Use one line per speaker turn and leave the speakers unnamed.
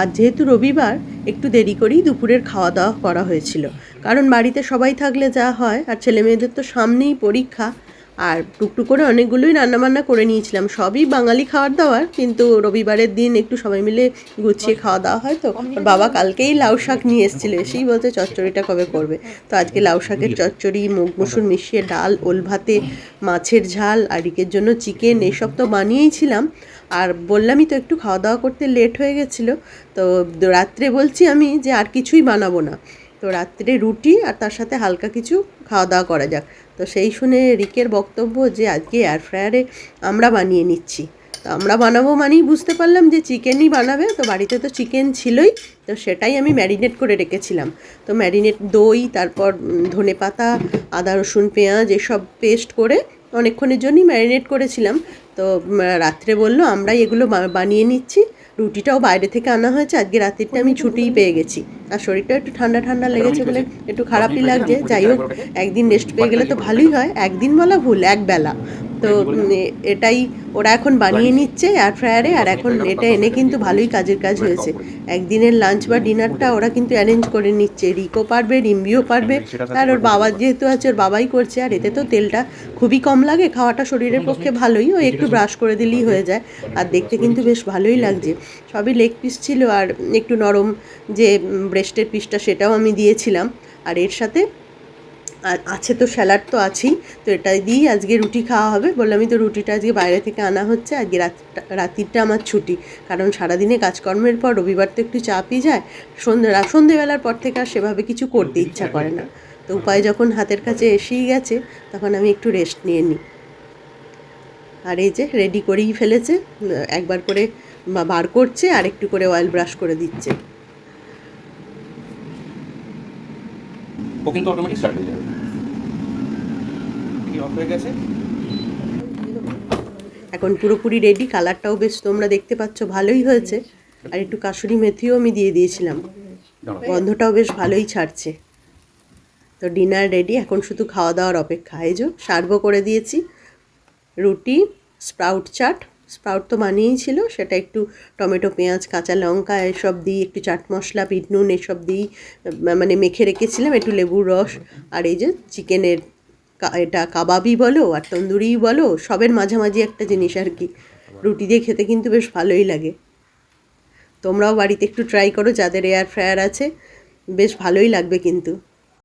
আজ যেহেতু রবিবার, একটু দেরি করেই দুপুরের খাওয়া দাওয়া করা হয়েছিল। কারণ বাড়িতে সবাই থাকলে যা হয়, আর ছেলে মেয়েদের তো সামনেই পরীক্ষা। আর টুকটুক করে অনেকগুলোই রান্নাবান্না করে নিয়েছিলাম। সবই বাঙালি খাবার দাবার, কিন্তু রবিবারের দিন একটু সবাই মিলে গুছিয়ে খাওয়া দাওয়া হয় তো। বাবা কালকেই লাউ শাক নিয়ে এসেছিল, এসেই বলছে চচ্চড়িটা কবে করবে। তো আজকে লাউ শাকের চচ্চড়ি, মুগ মুসুর মিশিয়ে ডাল, ওল ভাতে, মাছের ঝাল, আর জন্য চিকেন, এসব তো বানিয়েইছিলাম আর বললামই তো একটু খাওয়া দাওয়া করতে লেট হয়ে গেছিল, তো রাত্রে বলছি আমি যে আর কিছুই বানাবো না। তো রাত্রে রুটি আর তার সাথে হালকা কিছু খাওয়া দাওয়া করা যাক। তো সেই শুনে রিকের বক্তব্য যে আজকে এয়ার ফ্রায়ারে আমরা বানিয়ে নিচ্ছি। তো আমরা বানাবো মানেই বুঝতে পারলাম যে চিকেনই বানাবে, তো বাড়িতে তো চিকেন ছিলই, তো সেটাই আমি ম্যারিনেট করে রেখেছিলাম। তো ম্যারিনেট দই, তারপর ধনে পাতা, আদা, রসুন, পেঁয়াজ এসব পেস্ট করে অনেকক্ষণের জন্যই ম্যারিনেট করেছিলাম। তো রাত্রে বলল, আমরাই এগুলো বানিয়ে নিচ্ছি। রুটিটাও বাইরে থেকে আনা হয়েছে। আজকে রাত্রিটা আমি ছুটিই পেয়ে গেছি। আর শরীরটা একটু ঠান্ডা ঠান্ডা লেগেছে বলে একটু খারাপই লাগছে। যাই হোক একদিন রেস্ট পেয়ে গেলে তো ভালোই হয়। একদিন বলা ভুল এক বেলা তো এটাই ওরা এখন বানিয়ে নিচ্ছে এয়ার ফ্রায়ারে আর এখন এটা এনে কিন্তু ভালোই কাজের কাজ হয়েছে। একদিনের লাঞ্চ বা ডিনারটা ওরা কিন্তু অ্যারেঞ্জ করে নিচ্ছে। রিকো পারবে রিম্বিও পারবে। আর ওর বাবা যেহেতু আছে ওর বাবাই করছে। আর এতে তো তেলটা খুবই কম লাগে খাওয়াটা শরীরের পক্ষে ভালোই। ও একটু ব্রাশ করে দিলেই হয়ে যায়। আর দেখতে কিন্তু বেশ ভালোই লাগছে। সবই লেগ পিস ছিল। আর একটু নরম যে ব্রেস্টের পিসটা সেটাও আমি দিয়েছিলাম। আর এর সাথে আছে তো স্যালাড তো আছেই তো এটা দিয়েই আজকে রুটি খাওয়া হবে। বললামই তো রুটিটা আজকে বাইরে থেকে আনা হচ্ছে আজকে রাতটা রাত্রিটা আমার ছুটি। কারণ সারাদিনে কাজকর্মের পর রবিবার তো একটু চাপই যায়। সন্ধ্যে রা- সন্ধ্যেবেলার পর থেকে আর সেভাবে কিছু করতে ইচ্ছা করে না। তো উপায় যখন হাতের কাছে এসেই গেছে তখন আমি একটু রেস্ট নিয়ে নিই। আর এই যে রেডি করেই ফেলেছে একবার করে বার করছে আর একটু করে অয়েল ব্রাশ করে দিচ্ছে।
ও কিন্তু অটোমেটিক স্টার্ট হয়ে যাবে। কি অফ হয়ে গেছে?
এখন পুরোপুরি রেডি কালারটাও বেশ তোমরা দেখতে পাচ্ছ ভালোই হয়েছে। আর একটু কাসুরি মেথিও আমি দিয়ে দিয়েছিলাম। গন্ধটাও বেশ ভালোই ছাড়ছে। তো ডিনার রেডি এখন শুধু খাওয়া দাওয়ার অপেক্ষা। এই যে সার্ভও করে দিয়েছি। রুটি স্প্রাউট চাট স্প্রাউট তো বানিয়েই ছিল, সেটা একটু টমেটো, পেঁয়াজ, কাঁচা লঙ্কা এসব দিই, একটু চাট মশলা, বিট নুন এসব দিই মানে মেখে রেখেছিলাম, একটু লেবুর রস, আর এই যে চিকেনের এটা কাবাবই বলো আর তন্দুরিই বলো, সবের মাঝামাঝি একটা জিনিস আর কি। রুটি দিয়ে খেতে কিন্তু বেশ ভালোই লাগে। তোমরাও বাড়িতে একটু ট্রাই করো, যাদের এয়ার ফ্রায়ার আছে, বেশ ভালোই লাগবে কিন্তু।